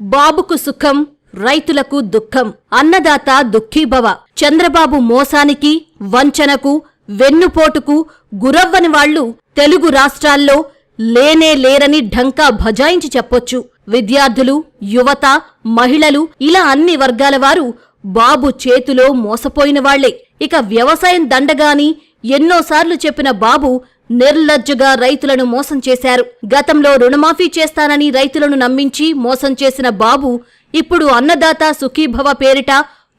బాబుకు సుఖం రైతులకు దుఃఖం అన్నదాత దుఃఖీభవ. చంద్రబాబు మోసానికి వంచనకు వెన్నుపోటుకు గురవ్వని వాళ్ళు తెలుగు రాష్ట్రాల్లో లేనే లేరని ఢంకా భజాయించి చెప్పొచ్చు. విద్యార్థులు యువత మహిళలు ఇలా అన్ని వర్గాల వారు బాబు చేతిలో మోసపోయిన వాళ్ళే. ఇక వ్యవసాయం దండగాని ఎన్నోసార్లు చెప్పిన బాబు నిర్లజ్జగా రైతులను మోసం చేశారు. గతంలో రుణమాఫీ చేస్తానని రైతులను నమ్మించి మోసం చేసిన బాబు ఇప్పుడు అన్నదాత సుఖీభవ పేరిట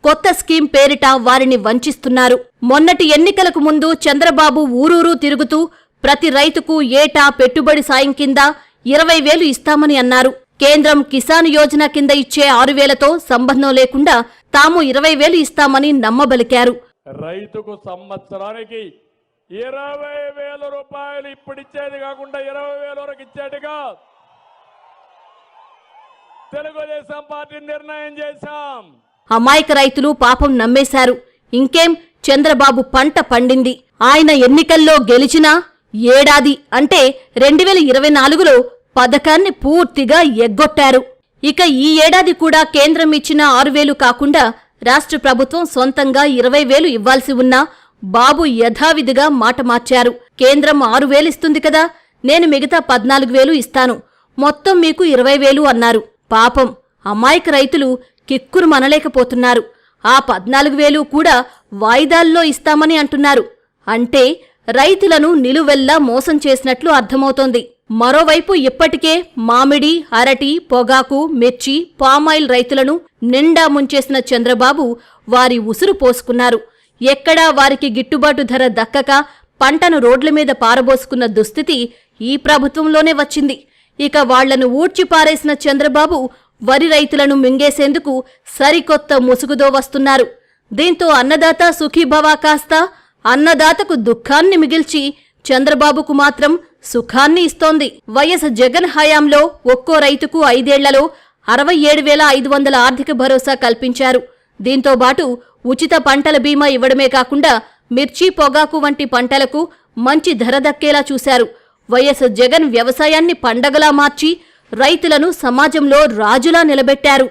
కొత్త స్కీం పేరిట వారిని వంచిస్తున్నారు. మొన్నటి ఎన్నికలకు ముందు చంద్రబాబు ఊరూరు తిరుగుతూ ప్రతి రైతుకు ఏటా పెట్టుబడి సాయం కింద ఇరవై వేలు ఇస్తామని అన్నారు. కేంద్రం కిసాన్ యోజన కింద ఇచ్చే ఆరు వేలతో సంబంధం లేకుండా తాము ఇరవై వేలు ఇస్తామని నమ్మబలికారు. రైతుకు సంవత్సరానికి ఇరవై వేల రూపాయలు ఇప్పుడు ఇచ్చేది కాకుండా ఇరవై వేల వరకు ఇచ్చేట్టుగా తెలుగుదేశం పార్టీ నిర్ణయం చేశాం. అమాయక రైతులు పాపం నమ్మేశారు. ఇంకేం? చంద్రబాబు పంట పండింది. ఆయన ఎన్నికల్లో గెలిచినా ఏడాది అంటే రెండు వేల ఇరవై నాలుగులో పథకాన్ని పూర్తిగా ఎగ్గొట్టారు. ఇక ఈ ఏడాది కూడా కేంద్రం ఇచ్చిన ఆరు వేలు కాకుండా రాష్ట్ర ప్రభుత్వం సొంతంగా ఇరవై వేలు ఇవ్వాల్సి ఉన్నా బాబు యథావిధిగా మాట మార్చారు. కేంద్రం ఆరు వేలిస్తుంది కదా నేను మిగతా పద్నాలుగు వేలు ఇస్తాను. మొత్తం మీకు ఇరవై వేలు అన్నారు. పాపం అమాయక రైతులు కిక్కురు మనలేకపోతున్నారు. ఆ పద్నాలుగు వేలు కూడా వాయిదాల్లో ఇస్తామని అంటున్నారు. అంటే రైతులను నిలువెల్లా మోసం చేసినట్లు అర్థమవుతోంది. మరోవైపు ఇప్పటికే మామిడి అరటి పొగాకు మిర్చి పామాయిల్ రైతులను నిండా ముంచేసిన చంద్రబాబు వారి ఉసురు పోసుకున్నారు. ఎక్కడా వారికి గిట్టుబాటు ధర దక్కక పంటను రోడ్ల మీద పారబోసుకున్న దుస్థితి ఈ ప్రభుత్వంలోనే వచ్చింది. ఇక వాళ్ళను ఊడ్చిపారేసిన చంద్రబాబు వరి రైతులను మింగేసేందుకు సరికొత్త ముసుగుదో వస్తున్నారు. దీంతో అన్నదాత సుఖీభవ కాస్త అన్నదాతకు దుఃఖాన్ని మిగిల్చి చంద్రబాబుకు మాత్రం సుఖాన్ని ఇస్తోంది. వైఎస్ జగన్ హయాంలో ఒక్కో రైతుకు ఐదేళ్ళలో అరవై ఏడు వేల ఐదు వందల ఆర్థిక భరోసా కల్పించారు. దీంతో పాటు ఉచిత పంటల బీమా ఇవ్వడమే కాకుండా మిర్చి పొగాకు వంటి పంటలకు మంచి ధర దక్కేలా చూశారు. వైఎస్ జగన్ వ్యవసాయాన్ని పండగలా మార్చి రైతులను సమాజంలో రాజులా నిలబెట్టారు.